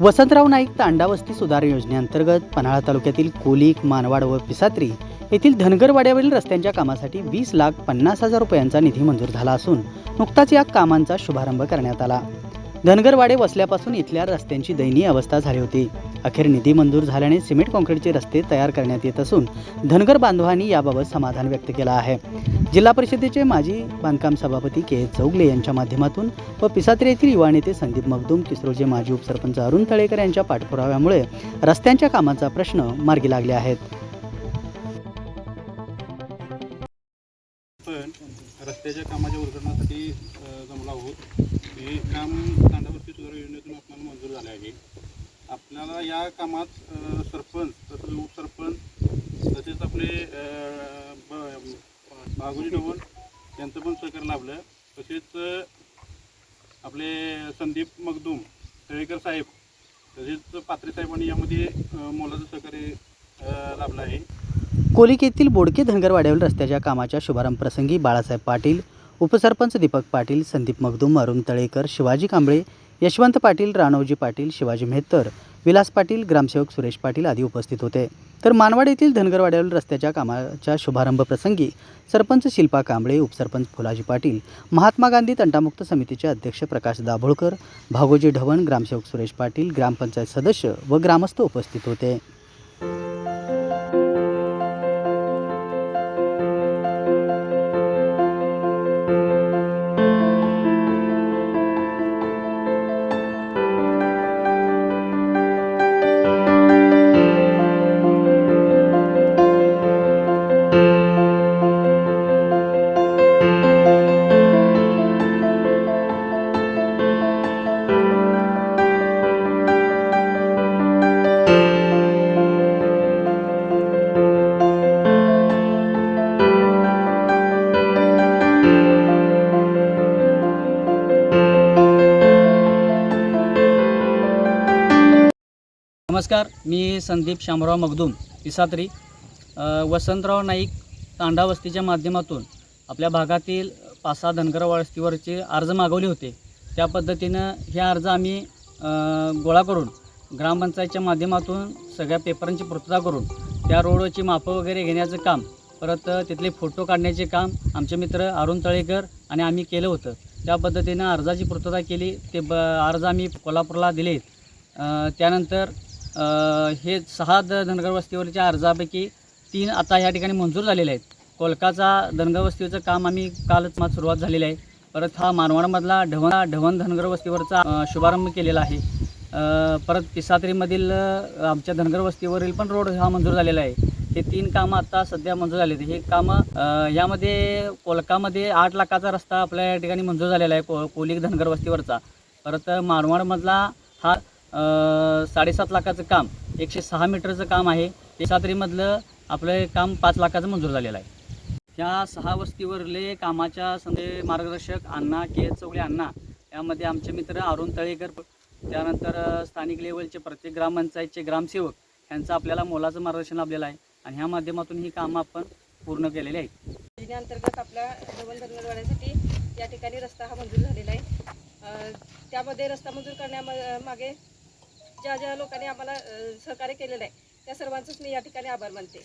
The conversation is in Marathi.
वसंतराव नाईक तांडावस्ती सुधार योजनेअंतर्गत पन्हाळा तालुक्यातील कोलिक मानवाड व पिसात्री येथील धनगरवाड्यावरील रस्त्यांच्या कामासाठी वीस लाख पन्नास हजार रुपयांचा निधी मंजूर झाला असून नुकताच या कामांचा शुभारंभ करण्यात आला. धनगरवाडे वसल्यापासून इथल्या रस्त्यांची दयनीय अवस्था झाली होती. अखेर निधी मंजूर झाल्याने सिमेंट काँक्रीटचे रस्ते तयार करण्यात येत असून धनगर बांधवांनी याबाबत समाधान व्यक्त केलं आहे. जिल्हा परिषदेचे माजी बांधकाम सभापती के. एस चौगले यांच्या माध्यमातून व पिसात्रे येथील युवा नेते संदीप मगदूम किसरोचे माजी उपसरपंच अरुण तळेकर यांच्या पाठपुराव्यामुळे रस्त्यांच्या कामाचा प्रश्न मार्गी लागले आहेत. आपण रस्त्याच्या कामाच्या उद्घाटनासाठी जमलो आहोत. हे काम तांडावरती सुधार योजनेतून आपल्याला मंजूर झाले आहे. आपल्याला या कामात सरपंच तसंच उपसरपंच तसेच आपले बागोजी ब- यांचं पण सहकार्य लाभलं. तसेच आपले संदीप मगदूम तळेकर साहेब तसेच पात्रे साहेबांनी यामध्ये मोलाचं सहकार्य लाभलं आहे. कोलिकेतील बोडके धनगरवाड्यावरील रस्त्याच्या कामाच्या शुभारंभ प्रसंगी बाळासाहेब पाटील उपसरपंच दीपक पाटील संदीप मगदूम अरुण तळेकर शिवाजी कांबळे यशवंत पाटील राणवजी पाटील शिवाजी मेहतर विलास पाटील ग्रामसेवक सुरेश पाटील आदी उपस्थित होते. तर मानवाड येथील धनगरवाड्यावरील रस्त्याच्या कामाच्या शुभारंभ प्रसंगी सरपंच शिल्पा कांबळे उपसरपंच फुलाजी पाटील महात्मा गांधी तंटामुक्त समितीचे अध्यक्ष प्रकाश दाभोळकर भागोजी ढवण ग्रामसेवक सुरेश पाटील ग्रामपंचायत सदस्य व ग्रामस्थ उपस्थित होते. नमस्कार मी संदीप शामराव मगदूम इसात्री. वसंतराव नाईक तांडा वस्तीच्या माध्यमातून आपल्या भागातील पाच सहा धनगर वस्तीवरचे अर्ज मागवले होते. त्या पद्धतीनं हे अर्ज आम्ही गोळा करून ग्रामपंचायतच्या माध्यमातून सगळ्या पेपरांची पूर्तता करून त्या रोडची मापं वगैरे घेण्याचं काम परत तिथले फोटो काढण्याचे काम आमचे मित्र अरुण तळेकर आणि आम्ही केलं होतं. त्या पद्धतीनं अर्जाची पूर्तता केली. ते ब अर्ज आम्ही कोल्हापूरला दिले त्यानंतर हे सहा द धनगर वस्तीवरच्या अर्जापैकी तीन आता या ठिकाणी मंजूर झालेले आहेत. कोलकाचा धनगर वस्तीवरचं काम आम्ही कालच मात सुरुवात झालेली आहे. परत हा मानवाडमधला ढवण ढवण धनगर वस्तीवरचा शुभारंभ केलेला आहे. परत पिसात्रीमधील आमच्या धनगर वस्तीवरील पण रोड हा मंजूर झालेला आहे. हे तीन कामं आता सध्या मंजूर झाले हे कामं यामध्ये कोलकामध्ये आठ लाखाचा रस्ता आपल्या या ठिकाणी मंजूर झालेला आहे. को कोलिक धनगर वस्तीवरचा. परत मारवाडमधला हा साडेसात लाखाचं काम एकशे सहा मीटरचं काम आहे. ते सातरीमधलं आपलं काम पाच लाखाचं मंजूर झालेलं आहे. ह्या सहा वस्तीवरले कामाच्या संदे मार्गदर्शक अण्णा के एस चौगले अण्णा यामध्ये आमचे मित्र अरुण तळेकर त्यानंतर स्थानिक लेवलचे प्रत्येक ग्रामपंचायतचे ग्रामसेवक यांचं आपल्याला मोलाचं मार्गदर्शन लाभलेलं आहे आणि ह्या माध्यमातून ही कामं आपण पूर्ण केलेली आहेत. योजनेअंतर्गत आपल्या डबल धनगरवाड्यासाठी या ठिकाणी रस्ता हा मंजूर झालेला आहे. त्यामध्ये रस्ता मंजूर करण्यामागे ज्या ज्या लोकांनी आम्हाला सहकार्य केलेलं आहे त्या सर्वांचंच मी या ठिकाणी आभार मानते.